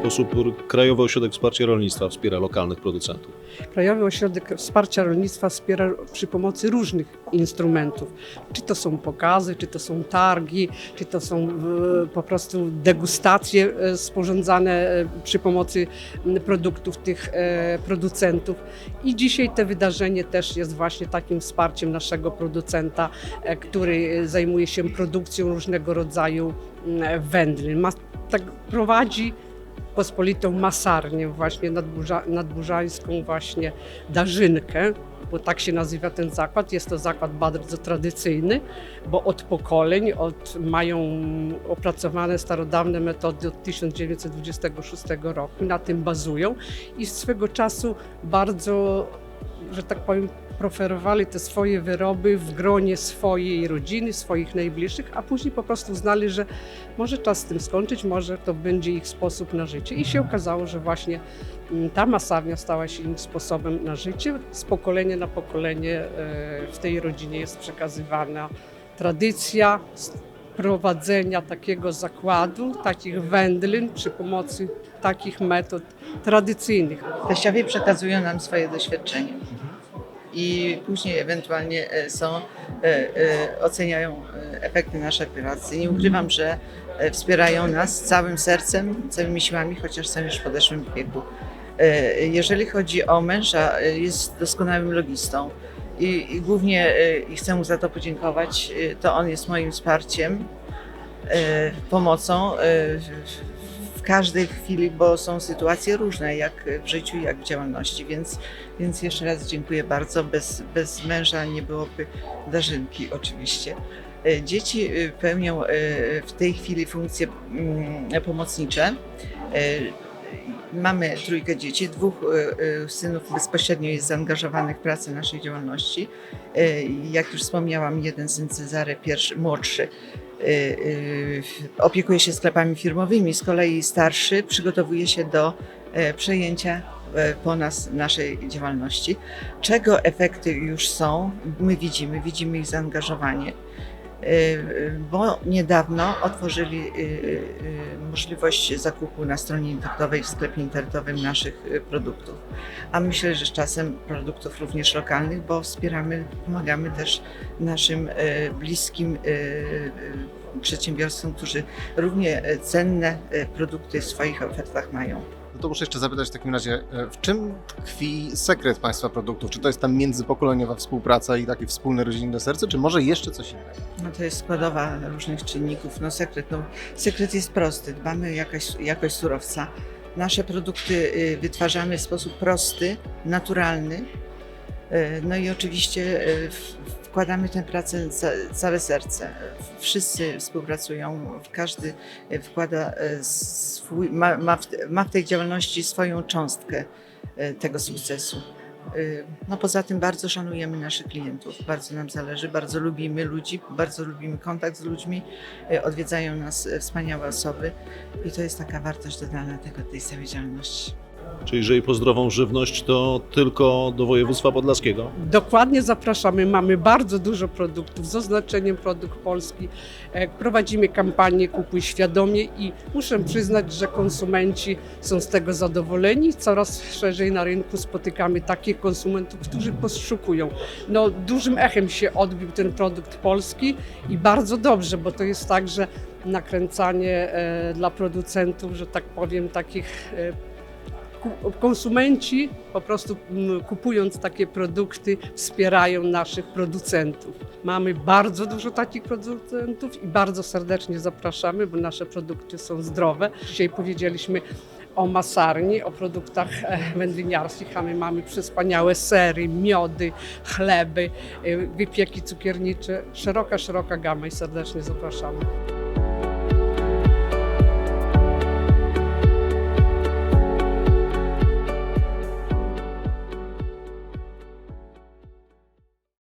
sposób Krajowy Ośrodek Wsparcia Rolnictwa wspiera lokalnych producentów? Krajowy Ośrodek Wsparcia Rolnictwa wspiera przy pomocy różnych instrumentów. Czy to są pokazy, czy to są targi, czy to są e, po prostu degustacje e, sporządzane e, przy pomocy produktów tych producentów. I dzisiaj to wydarzenie też jest właśnie takim wsparciem naszego producenta, który zajmuje się produkcją różnego rodzaju wędlin. Ma, tak prowadzi pospolitą masarnię właśnie nadburza, nadburzańską właśnie Darzynkę, bo tak się nazywa ten zakład. Jest to zakład bardzo tradycyjny, bo od pokoleń od, mają opracowane starodawne metody od 1926 roku, na tym bazują i swego czasu bardzo, że tak powiem, proferowali te swoje wyroby w gronie swojej rodziny, swoich najbliższych, a później po prostu uznali, że może czas z tym skończyć, może to będzie ich sposób na życie. I się okazało, że właśnie mm, ta masarnia stała się im sposobem na życie. Z pokolenia na pokolenie e, w tej rodzinie jest przekazywana tradycja prowadzenia takiego zakładu, takich wędlin przy pomocy takich metod tradycyjnych. Teściowie przekazują nam swoje doświadczenie i później ewentualnie e, są, e, e, oceniają efekty naszej pracy. Nie ukrywam, że wspierają nas całym sercem, całymi siłami, chociaż są już w podeszłym wieku. Jeżeli chodzi o męża, jest doskonałym logistą i, i głównie i chcę mu za to podziękować. To on jest moim wsparciem, pomocą w- każdej chwili, bo są sytuacje różne, jak w życiu, jak w działalności, więc, więc jeszcze raz dziękuję bardzo. Bez, bez męża nie byłoby darzynki oczywiście. E, Dzieci e, pełnią e, w tej chwili funkcje mm, pomocnicze. Mamy trójkę dzieci, dwóch e, e, synów bezpośrednio jest zaangażowanych w pracę naszej działalności. E, Jak już wspomniałam, jeden syn Cezary, pierwszy, młodszy, opiekuje się sklepami firmowymi, z kolei starszy przygotowuje się do przejęcia po nas naszej działalności. Czego efekty już są, my widzimy, widzimy ich zaangażowanie. E, Bo niedawno otworzyli e, e, możliwość zakupu na stronie internetowej w sklepie internetowym naszych produktów. A myślę, że z czasem produktów również lokalnych, bo wspieramy, pomagamy też naszym bliskim przedsiębiorstwom, którzy równie cenne produkty w swoich ofertach mają. No to muszę jeszcze zapytać w takim razie, e, w czym tkwi sekret Państwa produktów? Czy to jest ta międzypokoleniowa współpraca i takie wspólne rodzinne serce, czy może jeszcze coś innego? No to jest składowa różnych czynników. No sekret, no, sekret jest prosty. Dbamy o jakość, jakość surowca. Nasze produkty y, wytwarzamy w sposób prosty, naturalny. Y, No i oczywiście y, w- wkładamy tę pracę ca, całe serce. Wszyscy współpracują, każdy wkłada y, swój, ma, ma, w, ma w tej działalności swoją cząstkę y, tego sukcesu. Y, No poza tym bardzo szanujemy naszych klientów, bardzo nam zależy, bardzo lubimy ludzi, bardzo lubimy kontakt z ludźmi, odwiedzają nas wspaniałe osoby i to jest taka wartość dodana tego, tej całej działalności. Czy jeżeli po zdrową żywność, to tylko do województwa podlaskiego? Dokładnie zapraszamy. Mamy bardzo dużo produktów z oznaczeniem produkt polski. E, Prowadzimy kampanię Kupuj świadomie i muszę przyznać, że konsumenci są z tego zadowoleni. Coraz szerzej na rynku spotykamy takich konsumentów, którzy poszukują. No, dużym echem się odbił ten produkt polski i bardzo dobrze, bo to jest tak, że nakręcanie e, dla producentów, że tak powiem, takich e, konsumenci po prostu mm, kupując takie produkty wspierają naszych producentów. Mamy bardzo dużo takich producentów i bardzo serdecznie zapraszamy, bo nasze produkty są zdrowe. Dzisiaj powiedzieliśmy o masarni, o produktach e, wędliniarskich, a my mamy wspaniałe sery, miody, chleby, e, wypieki cukiernicze. Szeroka, szeroka gama i serdecznie zapraszamy.